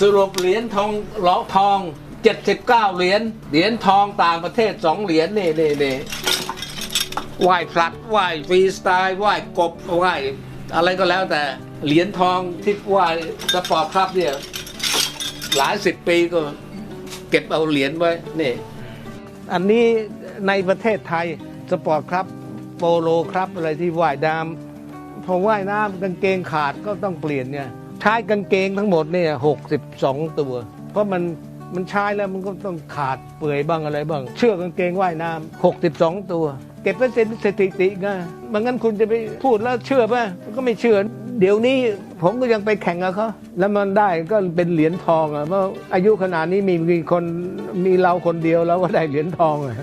สรุปเหรียญทองเหลาทอง 79 เหรียญเหรียญทองต่างประเทศ 2 เหรียญนี่นี่นี่ไหว้พลัดไหว้ฟรีสไตล์ไหว้กบไหว้อะไรก็แล้วแต่เหรียญทองที่ไหว้สปอร์ตครับเนี่ยหลายสิบปีก็เก็บเอาเหรียญไว้นี่อันนี้ในประเทศไทยสปอร์ตครับโปโลครับอะไรที่ว่ายน้ำพอว่ายน้ำกางเกงขาดก็ต้องเปลี่ยนเนี่ย ใช้กางเกงทั้งหมดเนี่ยหกสิบสองตัว เพราะมันมันใช้แล้วมันก็ต้องขาดเปื่อยบ้างอะไรบ้าง เชือกกางเกงว่ายน้ำหกสิบสองตัว เก็บไว้เป็นสถิติไงไมันงั้นคุณจะไปพูดแล้วเชื่อป่ะมันก็ไม่เชื่อ เดี๋ยวนี้ผมก็ยังไปแข่งกับเขาแล้วมันได้ก็เป็นเหรียญทองอะเพราะอายุขนาดนี้มีมีคนมีเราคนเดียวแล้วก็ได้เหรียญทองอะ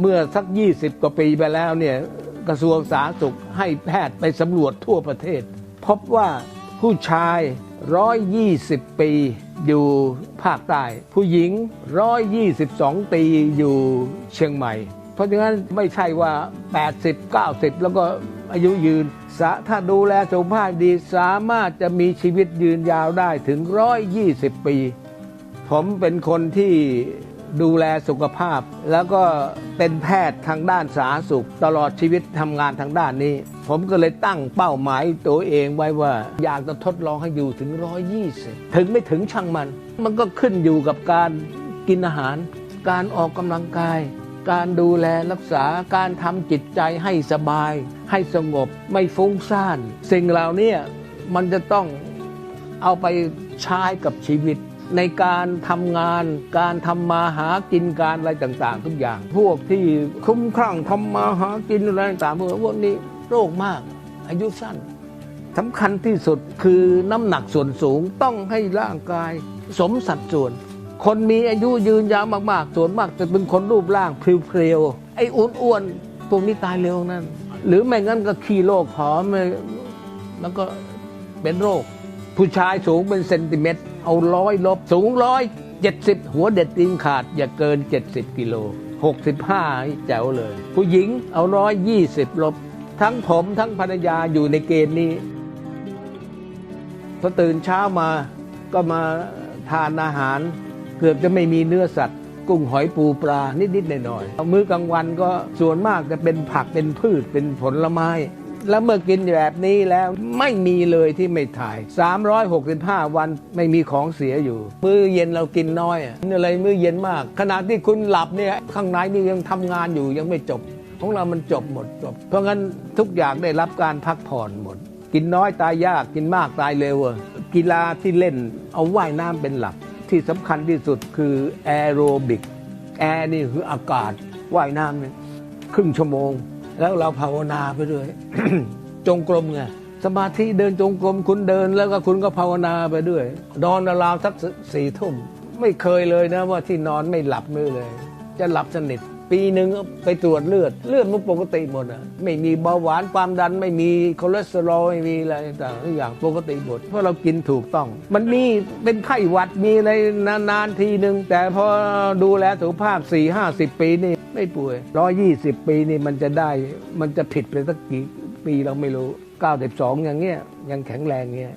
เมื่อสัก 20 กว่าปีไปแล้วเนี่ยกระทรวงสาธารณสุขให้แพทย์ไปสำรวจทั่วประเทศ พบว่าผู้ชาย 120 ปีอยู่ภาคใต้ ผู้หญิง 122 ปีอยู่เชียงใหม่ เพราะฉะนั้นไม่ใช่ว่า 80 90 แล้วก็อายุยืนสะถ้าดูแลสุขภาพดีสามารถจะมีชีวิตยืนยาวได้ถึง 120 ปี ผมเป็นคนที่ ดูแลสุขภาพ แล้วก็เป็นแพทย์ทางด้านสาธารณสุข ตลอดชีวิตทำงานทางด้านนี้ ผมก็เลยตั้งเป้าหมายตัวเองไว้ว่า อยากจะทดลองให้อยู่ถึง 120 ถึงไม่ถึงช่างมัน มันก็ขึ้นอยู่กับการกินอาหาร การออกกำลังกาย การดูแลรักษาการทำจิตใจให้สบาย ให้สงบไม่ฟุ้งซ่าน สิ่งเหล่านี้มันจะต้องเอาไปใช้กับชีวิต ในการทำงาน การทำมาหากินการอะไรต่างๆ ทุกอย่าง พวกที่คุ้มคลั่งทำมาหากินอะไรต่างๆพวกนี้โรคมาก อายุสั้นสำคัญที่สุดคือน้ำหนักส่วนสูงต้องให้ร่างกาย สมสัดส่วน คนมีอายุยืนยาวมากๆ ส่วนมากจะเป็นคนรูปร่างเพรียวๆไอ้อ้วนๆพวกนี้ตายเร็วนั่น หรือไม่งั้นก็ขี้โรคผอมแล้วก็เป็นโรค ผู้ชายสูงเป็นเซนติเมตร เอาร้อยลบสูงร้อยเจ็ดสิบหัวเด็ดตีนขาดอย่าเกิน70กิโล65แจ๋วเลย ผู้หญิงเอาร้อยยี่สิบลบ ทั้งผมทั้งภรรยาอยู่ในเกณฑ์นี้พอตื่นเช้ามาก็มาทานอาหาร เกือบจะไม่มีเนื้อสัตว์กุ้งหอยปูปลานิดๆหน่อยๆมื้อกลางวันก็ส่วนมากจะเป็นผักเป็นพืชเป็นผลไม้ แล้วเมื่อกินแบบนี้แล้วไม่มีเลยที่ไม่ถ่าย 365 วันไม่มีของเสียอยู่ มื้อเย็นเรากินน้อยอะไรมื้อเย็นมาก ขณะที่คุณหลับเนี่ยข้างในนี่ยังทำงานอยู่ยังไม่จบ ของเรามันจบหมดจบ เพราะงั้นทุกอย่างได้รับการพักผ่อนหมด กินน้อยตายยากกินมากตายเร็วกีฬาที่เล่นเอาว่ายน้ำเป็นหลัก ที่สำคัญที่สุดคือแอโรบิกแอร์นี่คืออากาศว่ายน้ำเนี่ยครึ่งชั่วโมง แล้วเราภาวนาไปด้วย จงกรมไงสมาธิเดินจงกรมคุณเดินแล้วก็คุณก็ภาวนาไปด้วย นอนราวสักสี่ทุ่ม ไม่เคยเลยนะว่าที่นอนไม่หลับมือเลย จะหลับสนิทปีหนึ่งก็ไปตรวจเลือด เลือดมันปกติหมดอะไม่มีเบาหวานความดัน ไม่มีคอเลสเตอรอลไม่มีอะไรต่างอย่างปกติหมดเพราะเรากินถูกต้อง มันมีเป็นไข้หวัดมีอะไรนานๆทีหนึ่งแต่พอดูแลสุขภาพ4 5 0ปีนี่ ไม่ป่วย 120 ปีนี่มันจะได้มันจะผิดไปสักกี่ปีเราไม่รู้ 92 อย่างเงี้ยยังแข็งแรงเงี้ย